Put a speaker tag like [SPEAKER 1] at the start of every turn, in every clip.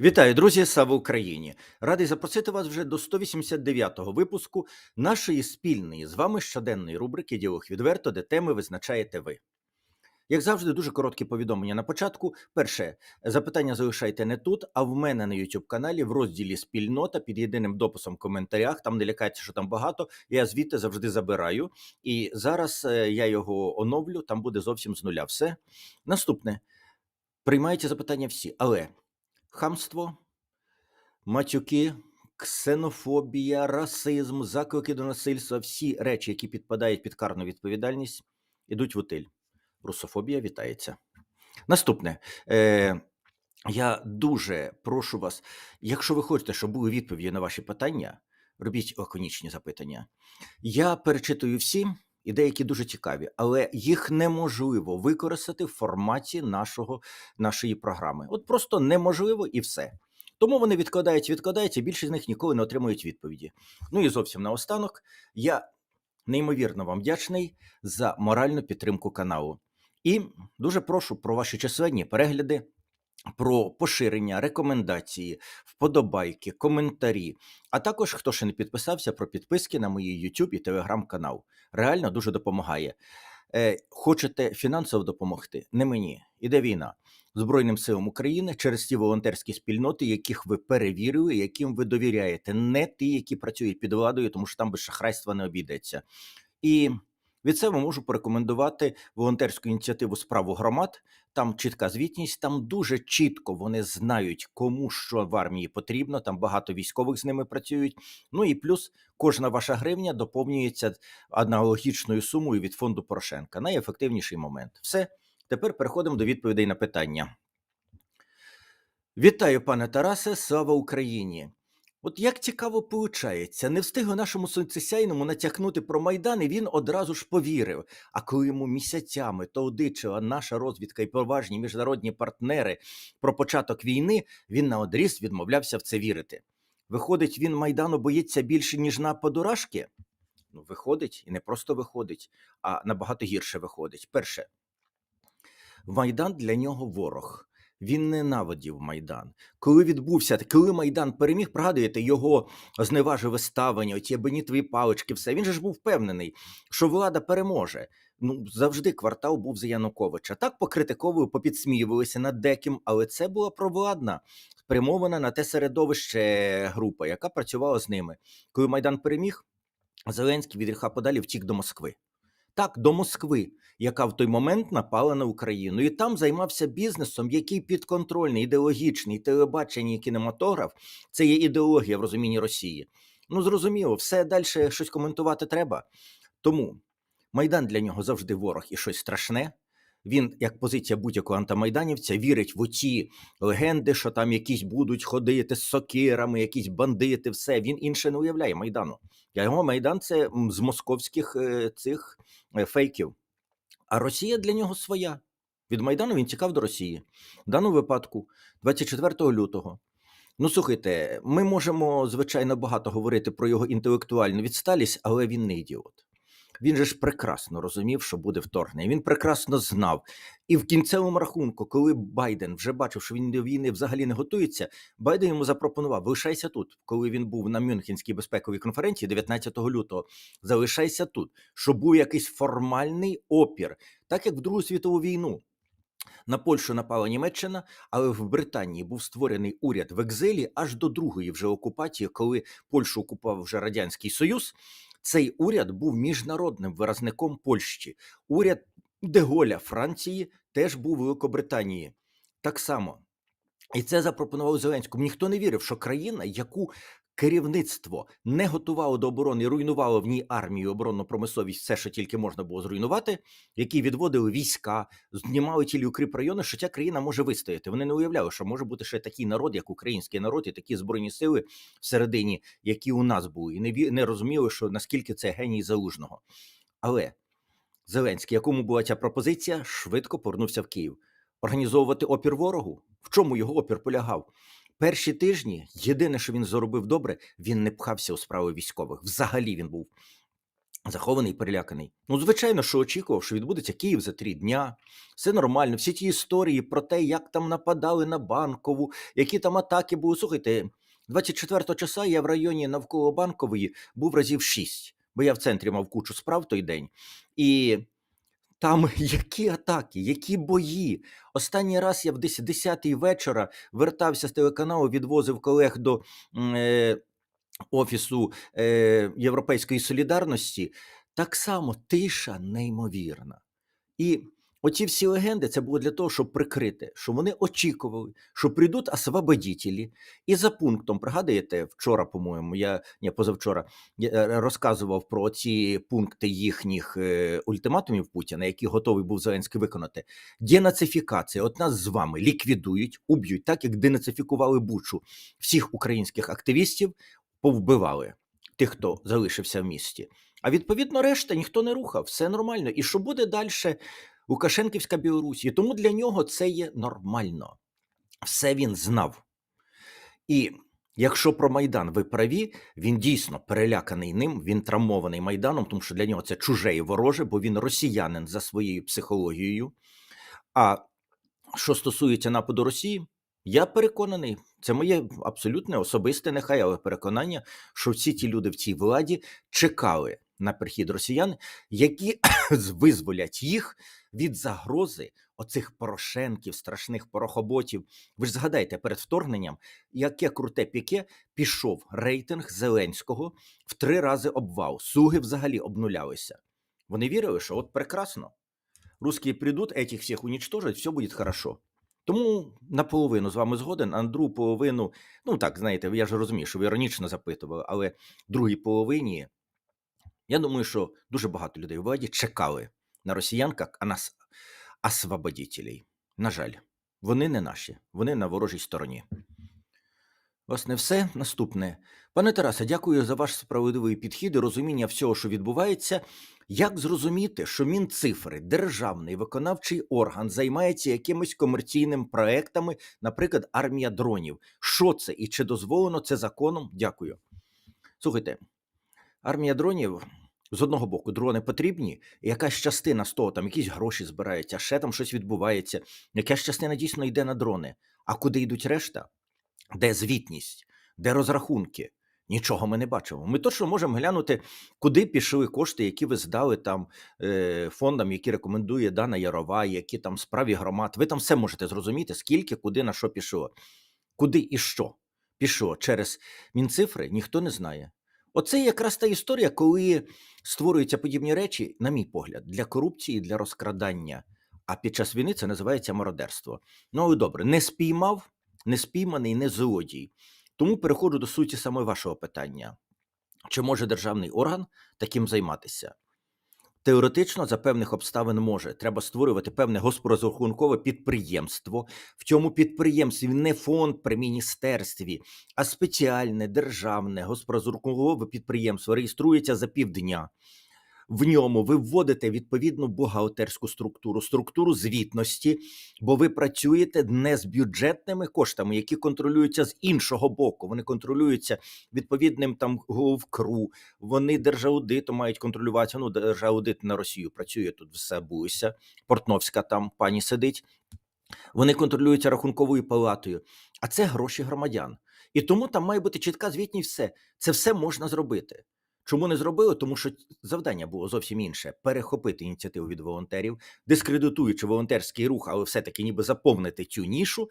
[SPEAKER 1] Вітаю, друзі! Слава Україні! Радий запросити вас вже до 189-го випуску нашої спільної з вами щоденної рубрики Діалог відверто, де теми визначаєте ви. Як завжди, дуже короткі повідомлення на початку. Перше, запитання залишайте не тут, а в мене на YouTube каналі в розділі Спільнота під єдиним дописом в коментарях. Там не лякайте, що там багато. Я звідти завжди забираю. І зараз е, я його оновлю, там буде зовсім з нуля. Все. Наступне. Приймайте запитання всі, але хамство, матюки, ксенофобія, расизм, заклики до насильства, всі речі, які підпадають під карну відповідальність, ідуть в утиль. Русофобія вітається. Наступне. Е, я дуже прошу вас, якщо ви хочете, щоб були відповіді на ваші питання, робіть лаконічні запитання. Я перечитую всі, і деякі дуже цікаві, але їх неможливо використати в форматі нашого, нашої програми. От просто неможливо і все. Тому вони відкладаються, відкладаються, більшість з них ніколи не отримують відповіді. Ну і зовсім наостанок, я неймовірно вам вдячний за моральну підтримку каналу. І дуже прошу про ваші численні перегляди, про поширення, рекомендації, вподобайки, коментарі. А також, хто ще не підписався, про підписки на мої YouTube і Telegram канал. Реально дуже допомагає. Е, хочете фінансово допомогти? Не мені. Іде війна. Збройним силам України через ті волонтерські спільноти, яких ви перевірили, яким ви довіряєте, не ті, які працюють під владою, тому що там без шахрайства не обійдеться. І від себе можу порекомендувати волонтерську ініціативу справу громад. Там чітка звітність, там дуже чітко вони знають, кому що в армії потрібно. Там багато військових з ними працюють. Ну і плюс кожна ваша гривня доповнюється аналогічною сумою від фонду Порошенка. Найефективніший момент. Все. Тепер переходимо до відповідей на питання. Вітаю, пане Тарасе, слава Україні! От як цікаво получається, не встигли нашому сонцесяйному натякнути про Майдан, і він одразу ж повірив. А коли йому місяцями толдичила наша розвідка і поважні міжнародні партнери про початок війни, він наодріз відмовлявся в це вірити. Виходить, він Майдану боїться більше, ніж нападу Рашки? Ну, виходить, і не просто виходить, а набагато гірше виходить. Перше, Майдан для нього ворог. Він ненавидів Майдан. Коли відбувся, коли Майдан переміг, пригадуєте, його зневажливе ставлення, оті бенітові палички, все. Він же ж був впевнений, що влада переможе. Ну, завжди квартал був за Януковича. Так покритиковували, попідсміювалися над деким, але це була провладна, спрямована на те середовище група, яка працювала з ними. Коли Майдан переміг, Зеленський від гріха подалі втік до Москви. Так, до Москви, яка в той момент напала на Україну, і там займався бізнесом, який підконтрольний, ідеологічний, телебачення і кінематограф це є ідеологія в розумінні Росії. Ну зрозуміло, все далі щось коментувати треба. Тому Майдан для нього завжди ворог і щось страшне. Він, як позиція будь-якого антимайданівця, вірить в оці легенди, що там якісь будуть ходити з сокирами, якісь бандити, все. Він інше не уявляє Майдану. Для його Майдан це з московських е, цих е, фейків. А Росія для нього своя. Від Майдану він тікав до Росії. В даному випадку, 24 лютого. Ну, слухайте, ми можемо, звичайно, багато говорити про його інтелектуальну відсталість, але він не ідіот. Він же ж прекрасно розумів, що буде вторгнення. Він прекрасно знав. І в кінцевому рахунку, коли Байден вже бачив, що він до війни взагалі не готується, Байден йому запропонував: лишайся тут. Коли він був на Мюнхенській безпековій конференції 19 лютого, залишайся тут, щоб був якийсь формальний опір, так як в Другу світову війну. На Польщу напала Німеччина, але в Британії був створений уряд в екзилі аж до другої вже окупації, коли Польщу окупував вже Радянський Союз. Цей уряд був міжнародним виразником Польщі. Уряд Деголя Франції теж був Великобританії. Так само. І це запропонував Зеленському. Ніхто не вірив, що країна, яку керівництво не готувало до оборони, руйнувало в ній армію, оборонну промисловість, все, що тільки можна було зруйнувати, які відводили війська, знімали тілі укріп райони, що ця країна може вистояти. Вони не уявляли, що може бути ще такий народ, як український народ, і такі збройні сили всередині, які у нас були, і не не розуміли, що наскільки це геній залужного. Але Зеленський, якому була ця пропозиція, швидко повернувся в Київ. Організовувати опір ворогу. В чому його опір полягав? Перші тижні єдине, що він заробив добре, він не пхався у справи військових. Взагалі він був захований, і переляканий. Ну, звичайно, що очікував, що відбудеться Київ за три дня. Все нормально. Всі ті історії про те, як там нападали на банкову, які там атаки були. Слухайте, 24 числа я в районі навколо банкової був разів шість, бо я в центрі мав кучу справ той день. І там які атаки, які бої. Останній раз я в 10 вечора вертався з телеканалу, відвозив колег до е, офісу е, Європейської солідарності. Так само тиша неймовірна. І оці всі легенди це було для того, щоб прикрити, що вони очікували, що прийдуть освободітелі. І за пунктом, пригадуєте, вчора, по-моєму, я ні, позавчора е, розказував про ці пункти їхніх е, ультиматумів Путіна, які готовий був Зеленський виконати. Денацифікація. От нас з вами ліквідують, уб'ють, так як денацифікували Бучу всіх українських активістів, повбивали тих, хто залишився в місті. А відповідно, решта ніхто не рухав, все нормально. І що буде далі? Лукашенківська Білорусь. І тому для нього це є нормально. Все він знав. І якщо про Майдан ви праві, він дійсно переляканий ним, він травмований Майданом, тому що для нього це чуже і вороже, бо він росіянин за своєю психологією. А що стосується нападу Росії, я переконаний, це моє абсолютне особисте нехай, але переконання, що всі ті люди в цій владі чекали на прихід росіян, які визволять їх від загрози оцих Порошенків, страшних порохоботів. Ви ж згадайте перед вторгненням, яке круте піке пішов рейтинг Зеленського в три рази обвал. Суги взагалі обнулялися. Вони вірили, що от прекрасно. Русські прийдуть, этих всіх уничтожать, все буде хорошо. Тому наполовину з вами згоден, а другу половину, ну так, знаєте, я ж розумію, що ви іронічно запитували, але другій половині я думаю, що дуже багато людей у владі чекали на росіян, як на с- освободителей. На жаль, вони не наші, вони на ворожій стороні. Власне, все наступне. Пане Тарасе, дякую за ваш справедливий підхід і розуміння всього, що відбувається. Як зрозуміти, що Мінцифри, державний виконавчий орган, займається якимись комерційними проектами, наприклад, армія дронів? Що це і чи дозволено це законом? Дякую. Слухайте, армія дронів. З одного боку, дрони потрібні, і якась частина з того, там якісь гроші збираються, ще там щось відбувається. Якась частина дійсно йде на дрони. А куди йдуть решта? Де звітність, де розрахунки? Нічого ми не бачимо. Ми точно можемо глянути, куди пішли кошти, які ви здали там е, фондам, які рекомендує Дана Ярова, які там справі громад. Ви там все можете зрозуміти, скільки, куди, на що пішло. Куди і що пішло через Мінцифри, ніхто не знає. Оце якраз та історія, коли створюються подібні речі, на мій погляд, для корупції, для розкрадання. А під час війни це називається мародерство. Ну, але добре, не спіймав, не спійманий, не злодій. Тому переходжу до суті саме вашого питання: чи може державний орган таким займатися? Теоретично за певних обставин може. Треба створювати певне госпорозрахункове підприємство. В цьому підприємстві не фонд при міністерстві, а спеціальне державне госпорозрахункове підприємство реєструється за півдня. В ньому ви вводите відповідну бухгалтерську структуру, структуру звітності, бо ви працюєте не з бюджетними коштами, які контролюються з іншого боку. Вони контролюються відповідним там ГОВКРУ, вони держаудитом мають контролювати. Ну, держаудит на Росію працює тут все буся. Портновська там пані сидить. Вони контролюються рахунковою палатою, а це гроші громадян. І тому там має бути чітка звітність все. Це все можна зробити. Чому не зробили? Тому що завдання було зовсім інше: перехопити ініціативу від волонтерів, дискредитуючи волонтерський рух, але все-таки ніби заповнити цю нішу.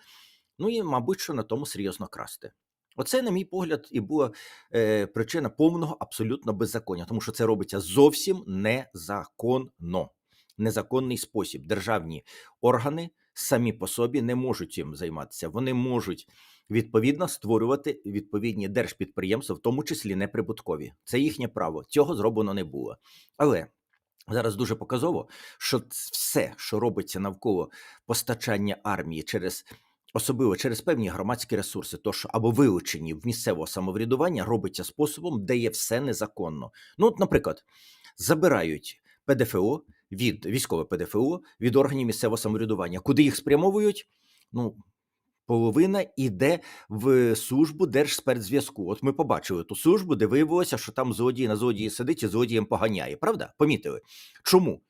[SPEAKER 1] Ну і, мабуть, що на тому серйозно красти. Оце, на мій погляд, і була е, причина повного абсолютно беззаконня, тому що це робиться зовсім незаконно, незаконний спосіб. Державні органи самі по собі не можуть цим займатися. Вони можуть відповідно створювати відповідні держпідприємства, в тому числі неприбуткові. Це їхнє право. Цього зроблено не було. Але зараз дуже показово, що все, що робиться навколо постачання армії через. Особливо через певні громадські ресурси, то що або вилучені в місцевого самоврядування, робиться способом, де є все незаконно. Ну, от, наприклад, забирають ПДФО від військове ПДФО від органів місцевого самоврядування. Куди їх спрямовують? Ну, половина йде в службу Держспецзв'язку. От ми побачили ту службу, де виявилося, що там злодій на злодії сидить і злодієм поганяє. Правда? Помітили? Чому?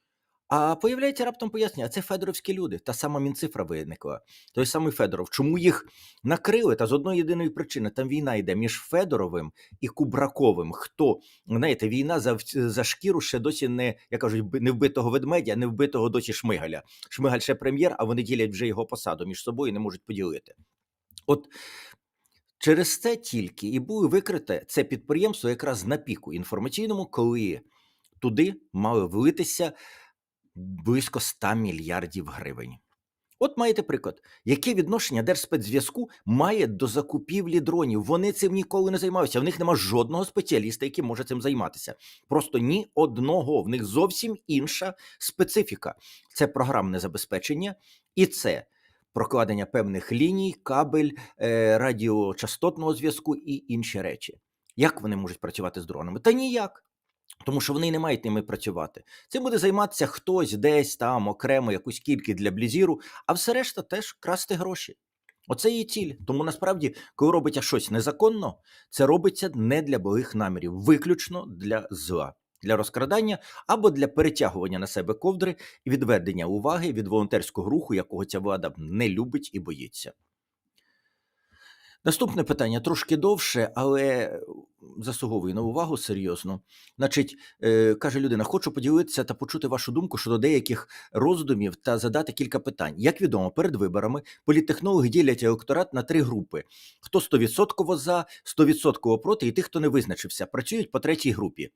[SPEAKER 1] А появляється раптом пояснення, а це федоровські люди. Та сама мінцифра виникла. Той самий Федоров. Чому їх накрили? Та з одної єдиної причини там війна йде між Федоровим і Кубраковим. Хто знаєте, війна за, за шкіру ще досі не як кажуть, не вбитого ведмедя, не вбитого досі Шмигаля. Шмигаль ще прем'єр, а вони ділять вже його посаду між собою і не можуть поділити. От через це тільки і було викрите це підприємство якраз на піку інформаційному, коли туди мали влитися близько 100 мільярдів гривень. От маєте приклад, яке відношення Держспецзв'язку має до закупівлі дронів. Вони цим ніколи не займалися. В них нема жодного спеціаліста, який може цим займатися. Просто ні одного. В них зовсім інша специфіка. Це програмне забезпечення, і це прокладення певних ліній, кабель, е, радіочастотного зв'язку і інші речі. Як вони можуть працювати з дронами? Та ніяк. Тому що вони не мають ними працювати. Цим буде займатися хтось десь там окремо, якусь кількість для блізіру, а все решта теж красти гроші. Оце її ціль. Тому насправді, коли робиться щось незаконно, це робиться не для благих намірів, виключно для зла, для розкрадання або для перетягування на себе ковдри і відведення уваги від волонтерського руху, якого ця влада не любить і боїться. Наступне питання трошки довше, але заслуговує на увагу серйозно. Значить, е, каже людина: хочу поділитися та почути вашу думку щодо деяких роздумів та задати кілька питань. Як відомо, перед виборами політтехнологи ділять електорат на три групи: хто 100% за, 100% проти, і тих, хто не визначився, працюють по третій групі.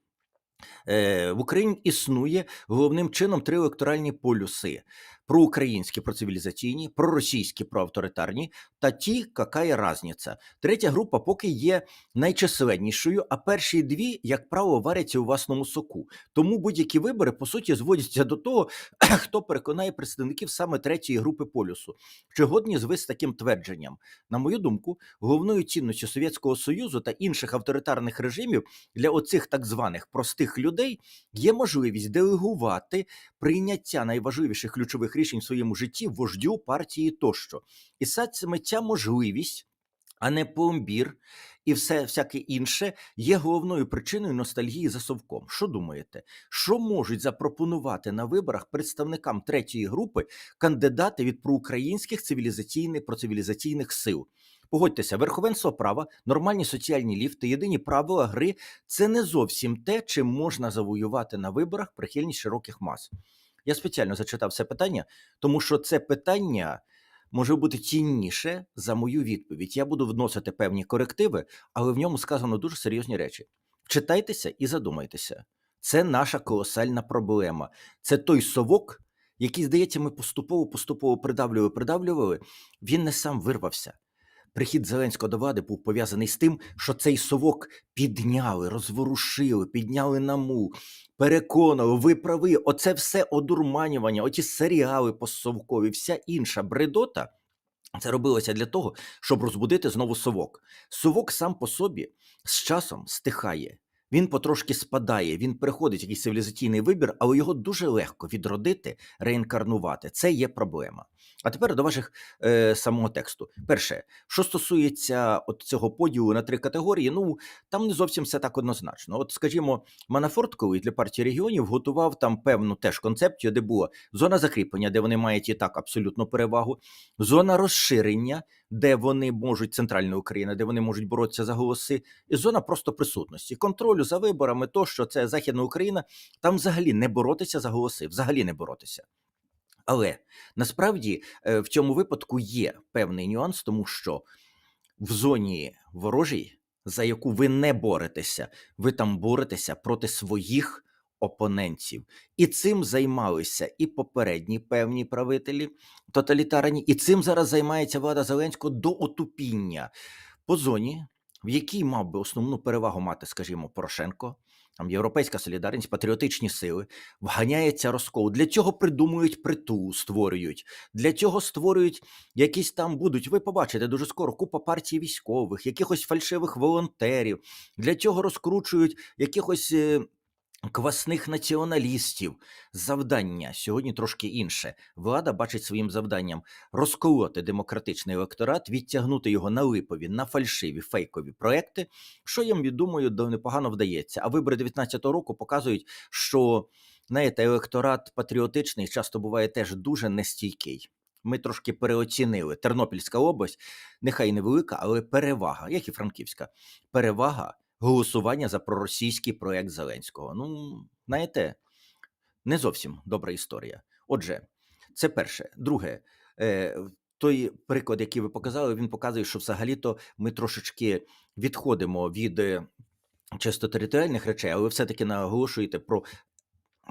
[SPEAKER 1] Е, В Україні існує головним чином три електоральні полюси: проукраїнські, процивілізаційні, проросійські, проавторитарні та ті, яка є разниця. Третя група поки є найчисленнішою, а перші дві, як правило, варяться у власному соку. Тому будь-які вибори по суті зводяться до того, хто переконає представників саме третьої групи полюсу. Чи годні ви з таким твердженням? На мою думку, головною цінністю Совєтського Союзу та інших авторитарних режимів для оцих так званих простих людей є можливість делегувати прийняття найважливіших ключових рішень в своєму житті вождю партії тощо. І саме ця можливість, а не пломбір і все всяке інше, є головною причиною ностальгії за совком. Що думаєте? Що можуть запропонувати на виборах представникам третьої групи кандидати від проукраїнських цивілізаційних процивілізаційних сил? Погодьтеся, верховенство права, нормальні соціальні ліфти, єдині правила гри це не зовсім те, чим можна завоювати на виборах прихильність широких мас. Я спеціально зачитав це питання, тому що це питання може бути цінніше за мою відповідь. Я буду вносити певні корективи, але в ньому сказано дуже серйозні речі. Вчитайтеся і задумайтеся. Це наша колосальна проблема. Це той совок, який, здається, ми поступово поступово придавлювали, придавлювали. Він не сам вирвався. Прихід Зеленського до влади був пов'язаний з тим, що цей совок підняли, розворушили, підняли на мул, переконали, ви прави. Оце все одурманювання, оті серіали постсовкові, вся інша бредота. Це робилося для того, щоб розбудити знову совок. Совок сам по собі з часом стихає. Він потрошки спадає, він переходить якийсь цивілізаційний вибір, але його дуже легко відродити, реінкарнувати. Це є проблема. А тепер до ваших е, самого тексту. Перше, що стосується от цього поділу на три категорії, ну там не зовсім все так однозначно. От, скажімо, Манафорт, коли для партії регіонів готував там певну теж концепцію, де була зона закріплення, де вони мають і так абсолютну перевагу, зона розширення, де вони можуть центральна Україна, де вони можуть боротися за голоси, і зона просто присутності, контролю за виборами, то що це Західна Україна, там взагалі не боротися за голоси, взагалі не боротися. Але насправді е, в цьому випадку є певний нюанс, тому що в зоні ворожій, за яку ви не боретеся, ви там боретеся проти своїх опонентів. І цим займалися і попередні певні правителі тоталітарні, і цим зараз займається влада Зеленського до отупіння по зоні, в якій мав би основну перевагу мати, скажімо, Порошенко. Там європейська солідарність, патріотичні сили, вганяється розкол. Для цього придумують притул, створюють. Для цього створюють якісь там будуть. Ви побачите дуже скоро купа партій військових, якихось фальшивих волонтерів. Для цього розкручують якихось. Квасних націоналістів. Завдання сьогодні трошки інше. Влада бачить своїм завданням розколоти демократичний електорат, відтягнути його на липові, на фальшиві фейкові проекти, що їм, я думаю, непогано вдається. А вибори 19-го року показують, що знаєте, електорат патріотичний часто буває теж дуже нестійкий. Ми трошки переоцінили Тернопільська область, нехай невелика, але перевага, як і Франківська, перевага голосування за проросійський проект Зеленського. Ну, знаєте, не зовсім добра історія. Отже, це перше. Друге, е, той приклад, який ви показали, він показує, що взагалі-то ми трошечки відходимо від е, чисто територіальних речей, але ви все-таки наголошуєте про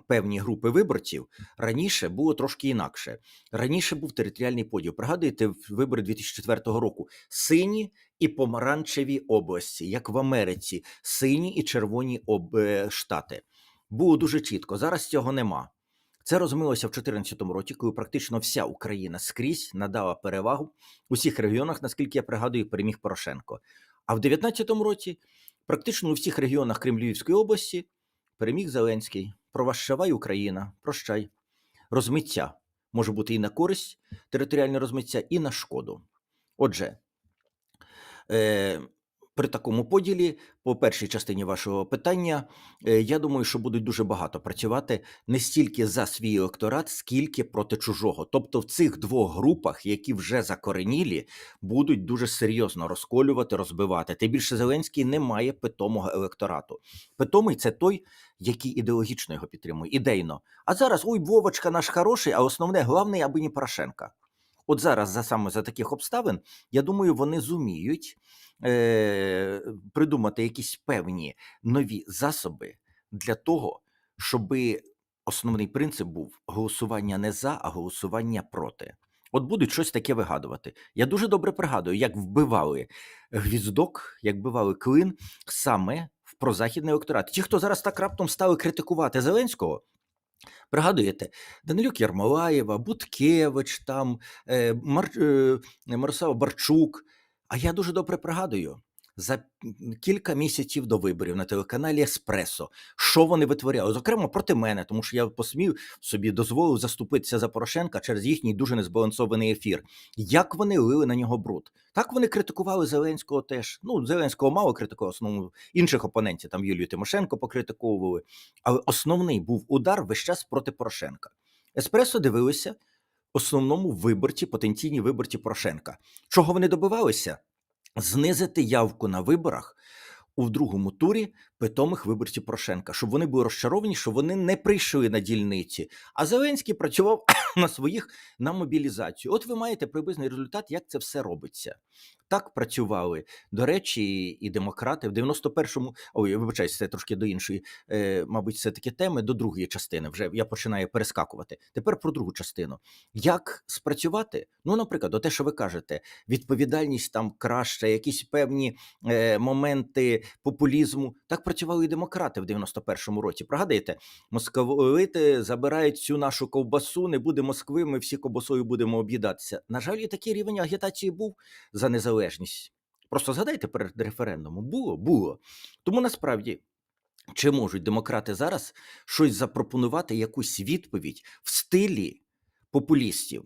[SPEAKER 1] певні групи виборців. Раніше було трошки інакше. Раніше був територіальний поділ. Пригадуєте, вибори 2004 року сині і помаранчеві області, як в Америці, сині і червоні об... е, штати. Було дуже чітко. Зараз цього нема. Це розмилося в 2014 році, коли практично вся Україна скрізь надала перевагу у всіх регіонах, наскільки я пригадую, переміг Порошенко. А в 2019 році практично у всіх регіонах крім Львівської області переміг Зеленський. Проващавай Україна, прощай. Розмиття може бути і на користь територіальне розмиття, і на шкоду. Отже, е, при такому поділі, по першій частині вашого питання, е, я думаю, що будуть дуже багато працювати не стільки за свій електорат, скільки проти чужого. Тобто в цих двох групах, які вже закоренілі, будуть дуже серйозно розколювати, розбивати. Тим більше Зеленський не має питомого електорату. Питомий це той, який ідеологічно його підтримує, ідейно. А зараз ой, Вовочка наш хороший, а основне, головне, аби не Порошенка. От зараз, за саме за таких обставин, я думаю, вони зуміють е, придумати якісь певні нові засоби для того, щоб основний принцип був голосування не за, а голосування проти. От будуть щось таке вигадувати. Я дуже добре пригадую, як вбивали гвіздок, як вбивали клин саме в прозахідний електорат. Ті, хто зараз так раптом стали критикувати Зеленського, Пригадуєте, Данилюк Ярмолаєва, Буткевич, там, е, Мар, е, Барчук. А я дуже добре пригадую за кілька місяців до виборів на телеканалі Еспресо, що вони витворяли, зокрема проти мене, тому що я посмів собі дозволив заступитися за Порошенка через їхній дуже незбалансований ефір. Як вони лили на нього бруд? Так вони критикували Зеленського теж. Ну, Зеленського мало критикував, основному інших опонентів, там Юлію Тимошенко покритиковували. Але основний був удар весь час проти Порошенка. Еспресо дивилися основному виборці, потенційні виборці Порошенка. Чого вони добивалися? Знизити явку на виборах у другому турі питомих виборців Порошенка, щоб вони були розчаровані, що вони не прийшли на дільниці. А Зеленський працював на своїх на мобілізацію. От ви маєте приблизний результат, як це все робиться. Так працювали, до речі, і демократи в 91-му, ой, вибачаюсь, це трошки до іншої, е, мабуть, все таки теми, до другої частини. Вже я починаю перескакувати. Тепер про другу частину. Як спрацювати? Ну, наприклад, те, що ви кажете, відповідальність там краще, якісь певні е, моменти популізму. Так працювали і демократи в 91-му році. Пригадуєте, московити забирають всю нашу ковбасу, не буде Москви, ми всі ковбасою будемо об'їдатися. На жаль, і такий рівень агітації був за незалежність. Просто згадайте перед референдумом. Було, було. Тому насправді. Чи можуть демократи зараз щось запропонувати, якусь відповідь в стилі популістів?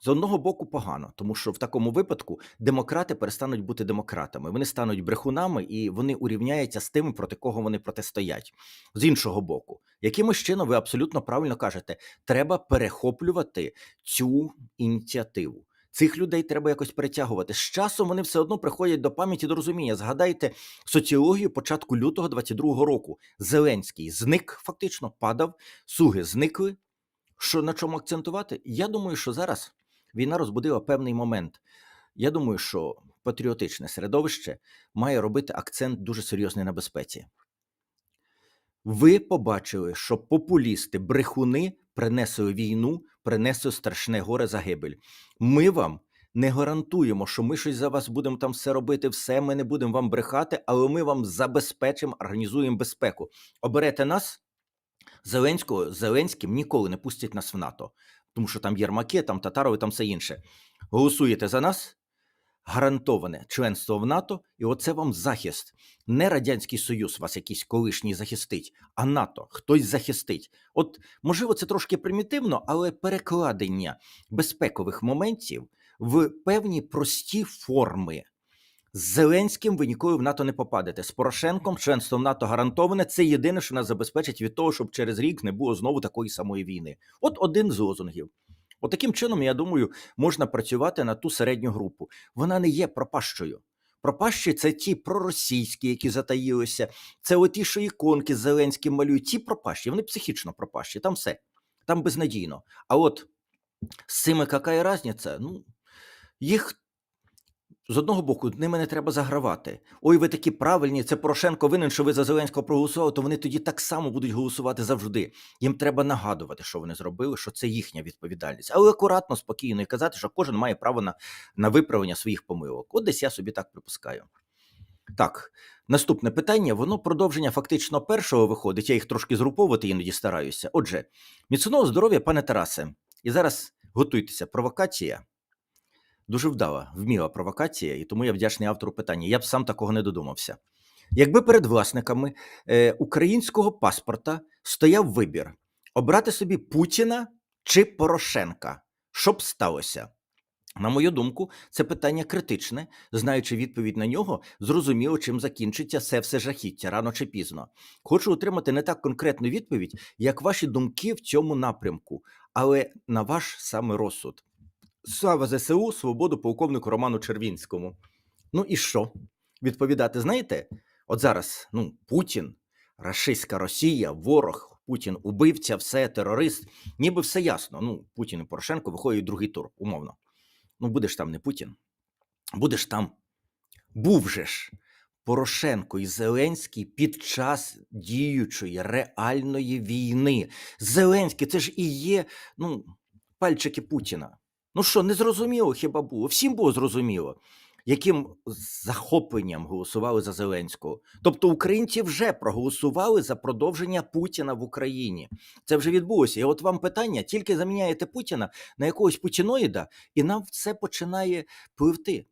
[SPEAKER 1] З одного боку погано, тому що в такому випадку демократи перестануть бути демократами. Вони стануть брехунами і вони урівняються з тими, проти кого вони протистоять. З іншого боку, якимось чином ви абсолютно правильно кажете, треба перехоплювати цю ініціативу. Цих людей треба якось перетягувати. З часом вони все одно приходять до пам'яті до розуміння. Згадайте соціологію початку лютого 22-го року. Зеленський зник, фактично падав, суги зникли. Що на чому акцентувати? Я думаю, що зараз війна розбудила певний момент. Я думаю, що патріотичне середовище має робити акцент дуже серйозний на безпеці. Ви побачили, що популісти, брехуни принесли війну, принесли страшне горе загибель. Ми вам не гарантуємо, що ми щось за вас будемо там все робити, все ми не будемо вам брехати, але ми вам забезпечимо, організуємо безпеку. Оберете нас, Зеленського, Зеленським ніколи не пустять нас в НАТО, тому що там Єрмаки, там Татарови, там все інше. Голосуєте за нас, гарантоване членство в НАТО, і оце вам захист. Не Радянський Союз вас якийсь колишній захистить, а НАТО хтось захистить. От, можливо, це трошки примітивно, але перекладення безпекових моментів в певні прості форми. З Зеленським ви ніколи в НАТО не попадете. З Порошенком членство в НАТО гарантоване. Це єдине, що нас забезпечить від того, щоб через рік не було знову такої самої війни. От один з лозунгів. От чином, я думаю, можна працювати на ту середню групу. Вона не є пропащою. Пропащі це ті проросійські, які затаїлися, це оті, що іконки з Зеленським малюють. Ті пропащі, вони психічно пропащі, там все, там безнадійно. А от з цими яка різниця? Ну, їх з одного боку, ними не треба загравати. Ой, ви такі правильні, це Порошенко винен, що ви за Зеленського проголосували, то вони тоді так само будуть голосувати завжди. Їм треба нагадувати, що вони зробили, що це їхня відповідальність. Але акуратно, спокійно і казати, що кожен має право на, на виправлення своїх помилок. От десь я собі так припускаю. Так, наступне питання, воно продовження фактично першого виходить. Я їх трошки згруповувати іноді стараюся. Отже, міцного здоров'я, пане Тарасе. І зараз готуйтеся, провокація. Дуже вдала, вміла провокація, і тому я вдячний автору питання. Я б сам такого не додумався. Якби перед власниками е, українського паспорта стояв вибір обрати собі Путіна чи Порошенка, що б сталося? На мою думку, це питання критичне. Знаючи відповідь на нього, зрозуміло, чим закінчиться це все жахіття рано чи пізно. Хочу отримати не так конкретну відповідь, як ваші думки в цьому напрямку, але на ваш саме розсуд. Слава ЗСУ, свободу полковнику Роману Червінському. Ну і що? Відповідати, знаєте? От зараз ну, Путін, рашистська Росія, ворог, Путін убивця, все, терорист. Ніби все ясно. Ну, Путін і Порошенко виходять другий тур, умовно. Ну, будеш там не Путін. Будеш там. Був же ж Порошенко і Зеленський під час діючої реальної війни. Зеленський це ж і є ну, пальчики Путіна. Ну що, не зрозуміло хіба було? Всім було зрозуміло, яким захопленням голосували за Зеленського. Тобто українці вже проголосували за продовження Путіна в Україні. Це вже відбулося. І от вам питання: тільки заміняєте Путіна на якогось путіноїда, і нам все починає пливти.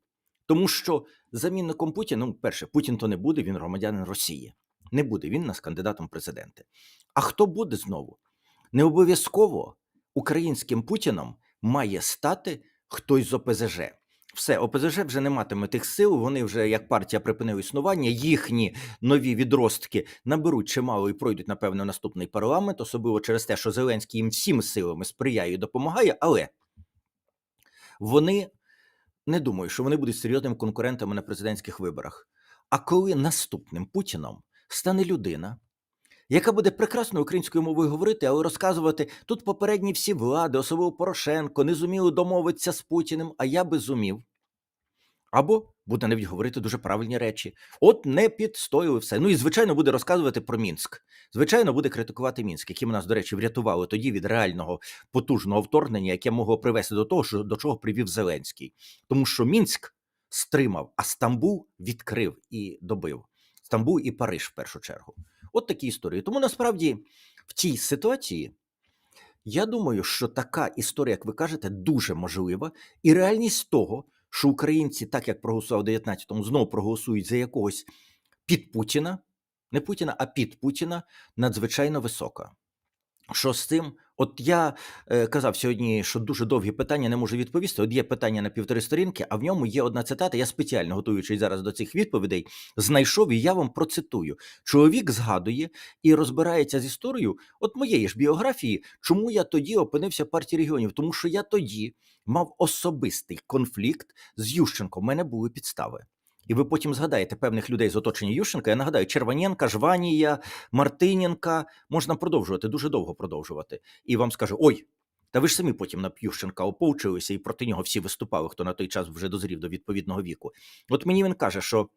[SPEAKER 1] Тому що замінником Путіна, ну, перше, Путін то не буде, він громадянин Росії. Не буде він нас кандидатом в президенти. А хто буде знову? Не обов'язково українським Путіном має стати хтось з ОПЗЖ. Все, ОПЗЖ вже не матиме тих сил. Вони вже як партія припинили існування. Їхні нові відростки наберуть чимало і пройдуть, напевно, наступний парламент, особливо через те, що Зеленський їм всім силами сприяє і допомагає. Але вони не думаю, що вони будуть серйозними конкурентами на президентських виборах. А коли наступним Путіном стане людина, яка буде прекрасною українською мовою говорити, але розказувати тут попередні всі влади, особливо Порошенко, не зуміли домовитися з Путіним, а я би зумів. Або буде навіть говорити дуже правильні речі. От не підстояли все. Ну і звичайно буде розказувати про Мінськ. Звичайно, буде критикувати Мінськ, яким нас, до речі, врятували тоді від реального потужного вторгнення, яке могло привести до того, що до чого привів Зеленський. Тому що Мінськ стримав, а Стамбул відкрив і добив. Стамбул і Париж в першу чергу. От такі історії. Тому насправді в цій ситуації я думаю, що така історія, як ви кажете, дуже можлива, і реальність того, що українці, так як проголосував в 19-му, знову проголосують за якогось під Путіна, не Путіна, а під Путіна, надзвичайно висока. Що з цим? От я е, казав сьогодні, що дуже довгі питання не можу відповісти. От є питання на півтори сторінки, а в ньому є одна цитата. Я спеціально готуючись зараз до цих відповідей, знайшов і я вам процитую. Чоловік згадує і розбирається з історією от моєї ж біографії, чому я тоді опинився в партії регіонів, тому що я тоді мав особистий конфлікт з Ющенком. У мене були підстави. І ви потім згадаєте певних людей з оточення Ющенка. Я нагадаю, Червоненка, Жванія, Мартиненка. Можна продовжувати, дуже довго продовжувати. І вам скажу: ой, та ви ж самі потім на Ющенка оповчилися, і проти нього всі виступали, хто на той час вже дозрів до відповідного віку. От мені він каже, що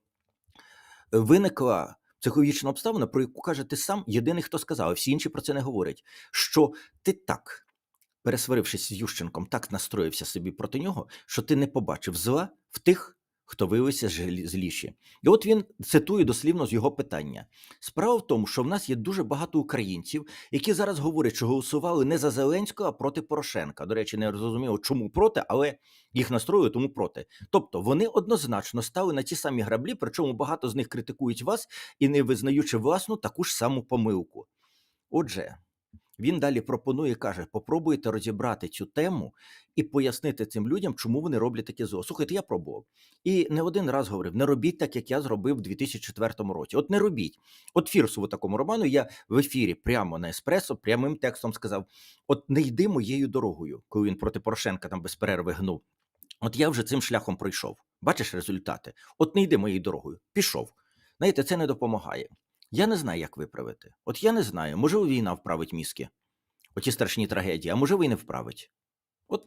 [SPEAKER 1] виникла психологічна обставина, про яку каже, ти сам єдиний, хто сказав, всі інші про це не говорять. Що ти так, пересварившись з Ющенком, так настроївся собі проти нього, що ти не побачив зла в тих хто виявився зліші. І от він цитує дослівно з його питання. Справа в тому, що в нас є дуже багато українців, які зараз говорять, що голосували не за Зеленського, а проти Порошенка. До речі, не зрозуміло, чому проти, але їх настроює тому проти. Тобто вони однозначно стали на ті самі граблі, причому багато з них критикують вас і не визнаючи власну таку ж саму помилку. Отже, він далі пропонує, каже: попробуйте розібрати цю тему і пояснити цим людям, чому вони роблять таке зло. Слухайте, я пробував. І не один раз говорив: не робіть так, як я зробив в 2004 році. От не робіть. От Фірсову такому роману я в ефірі прямо на еспресо, прямим текстом сказав: от не йди моєю дорогою, коли він проти Порошенка там без перерви гнув. От я вже цим шляхом пройшов. Бачиш результати? От не йди моєю дорогою. Пішов. Знаєте, це не допомагає. Я не знаю, як виправити. От я не знаю. Можливо, війна вправить мізки. Оті страшні трагедії, а можливо, і не вправить. От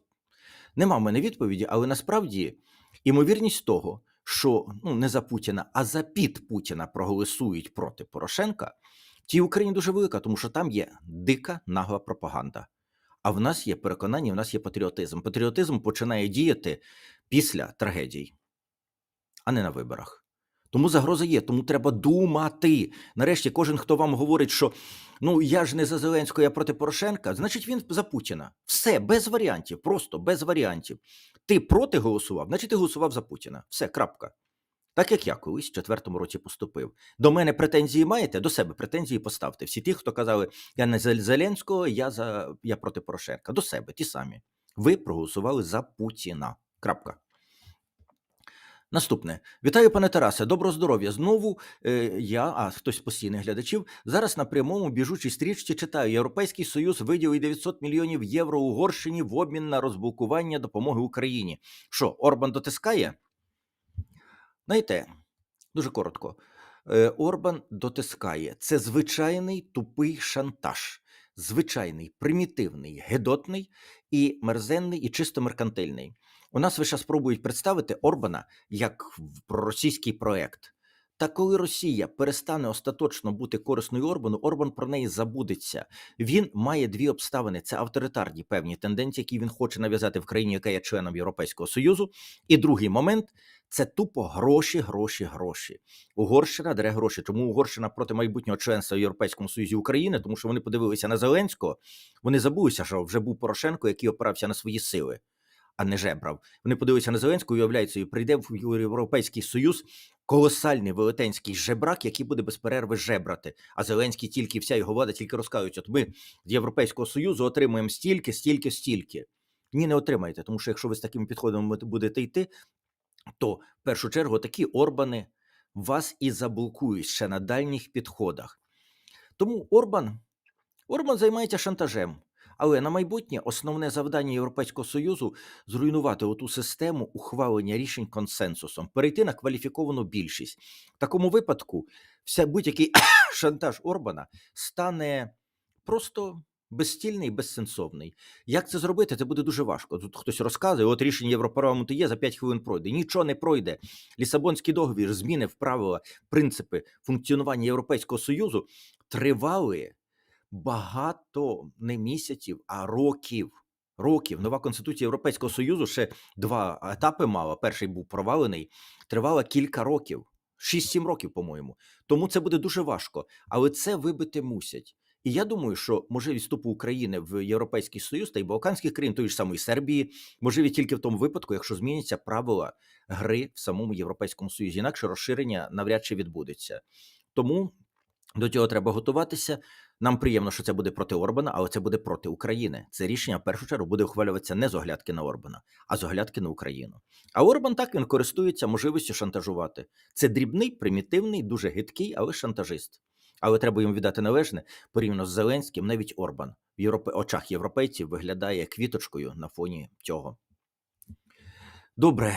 [SPEAKER 1] нема в мене відповіді, але насправді імовірність того, що ну не за Путіна, а за під Путіна проголосують проти Порошенка, тій Україні дуже велика, тому що там є дика нагла пропаганда. А в нас є переконання, в нас є патріотизм. Патріотизм починає діяти після трагедій, а не на виборах. Тому загроза є, тому треба думати. Нарешті, кожен, хто вам говорить, що ну я ж не за Зеленського, я проти Порошенка, значить він за Путіна. Все, без варіантів, просто без варіантів. Ти проти голосував, значить ти голосував за Путіна. Все, крапка. Так як я колись в четвертому році поступив. До мене претензії маєте? До себе претензії поставте. Всі ті, хто казали, я не за Зеленського, я за я проти Порошенка. До себе, ті самі. Ви проголосували за Путіна. Крапка. Наступне. Вітаю, пане Тарасе. Доброго здоров'я. Знову е, я, а хтось постійних глядачів, зараз на прямому біжучій стрічці читаю: Європейський Союз виділив 900 мільйонів євро Угорщині в обмін на розблокування допомоги Україні. Що, Орбан дотискає? Знаєте, дуже коротко. Е, Орбан дотискає. Це звичайний тупий шантаж. Звичайний, примітивний, гедотний і мерзенний, і чисто меркантильний. У нас вище спробують представити Орбана як проросійський проект. Та коли Росія перестане остаточно бути корисною Орбану, Орбан про неї забудеться. Він має дві обставини: це авторитарні певні тенденції, які він хоче нав'язати в країні, яка є членом Європейського Союзу. І другий момент це тупо гроші, гроші, гроші. Угорщина дере гроші. Чому Угорщина проти майбутнього членства в Європейському Союзі України? Тому що вони подивилися на Зеленського. Вони забулися, що вже був Порошенко, який опирався на свої сили а не жебрав. Вони подивилися на Зеленського і уявляють собі, прийде в Європейський Союз колосальний велетенський жебрак, який буде без перерви жебрати. А Зеленський тільки вся його влада тільки розказують: от ми з Європейського Союзу отримуємо стільки, стільки, стільки. Ні, не отримаєте, тому що якщо ви з такими підходами будете йти, то в першу чергу такі Орбани вас і заблокують ще на дальніх підходах. Тому Орбан, Орбан займається шантажем. Але на майбутнє основне завдання Європейського Союзу зруйнувати оту систему ухвалення рішень консенсусом, перейти на кваліфіковану більшість. В такому випадку вся будь-який шантаж Орбана стане просто безстільний, безсенсовний. Як це зробити? Це буде дуже важко. Тут хтось розказує, от рішення Європарламенту є, за 5 хвилин пройде. Нічого не пройде. Лісабонський договір зміни в правила, принципи функціонування Європейського Союзу тривали багато не місяців, а років. Років нова конституція Європейського Союзу ще два етапи мала. Перший був провалений, тривала кілька років, 6-7 років, по-моєму. Тому це буде дуже важко, але це вибити мусять. І я думаю, що можливість вступу України в Європейський Союз та й Балканських країн, тої ж самої Сербії, можливі тільки в тому випадку, якщо зміняться правила гри в самому Європейському Союзі. Інакше розширення навряд чи відбудеться. Тому до цього треба готуватися. Нам приємно, що це буде проти Орбана, але це буде проти України. Це рішення в першу чергу буде ухвалюватися не з оглядки на Орбана, а з оглядки на Україну. А Орбан так він користується можливістю шантажувати. Це дрібний, примітивний, дуже гидкий, але шантажист. Але треба йому віддати належне порівняно з Зеленським, навіть Орбан в європе... очах європейців виглядає квіточкою на фоні цього. Добре.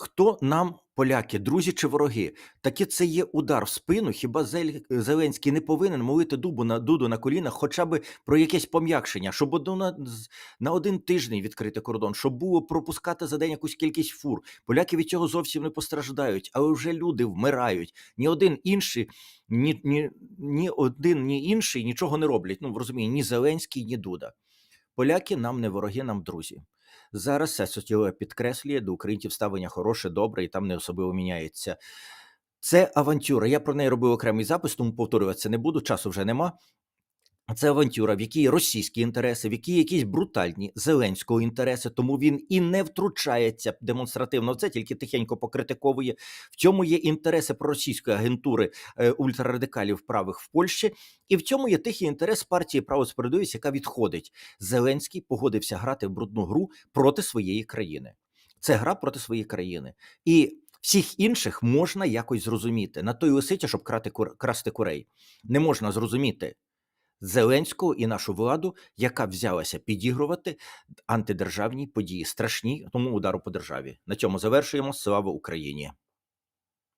[SPEAKER 1] Хто нам, поляки, друзі чи вороги? Таки це є удар в спину. Хіба Зеленський не повинен молити дубу на дуду на колінах, хоча б про якесь пом'якшення, щоб одну на, один тиждень відкрити кордон, щоб було пропускати за день якусь кількість фур. Поляки від цього зовсім не постраждають, але вже люди вмирають. Ні один інший, ні, ні, ні один, ні інший нічого не роблять. Ну, розуміє, ні Зеленський, ні Дуда. Поляки нам не вороги, нам друзі. Зараз це суттєво підкреслює до українців ставлення хороше, добре, і там не особливо міняється. Це авантюра. Я про неї робив окремий запис, тому повторюватися не буду, часу вже нема. Це авантюра, в якій російські інтереси, в якій якісь брутальні зеленського інтереси, тому він і не втручається демонстративно це, тільки тихенько покритиковує. В цьому є інтереси проросійської агентури е, ультрарадикалів правих в Польщі, і в цьому є тихий інтерес партії Право справедливість, яка відходить. Зеленський погодився грати в брудну гру проти своєї країни. Це гра проти своєї країни. І всіх інших можна якось зрозуміти. На той лиситі, щоб крати красти курей, не можна зрозуміти. Зеленського і нашу владу, яка взялася підігрувати антидержавні події, страшні тому удару по державі. На цьому завершуємо. Слава Україні!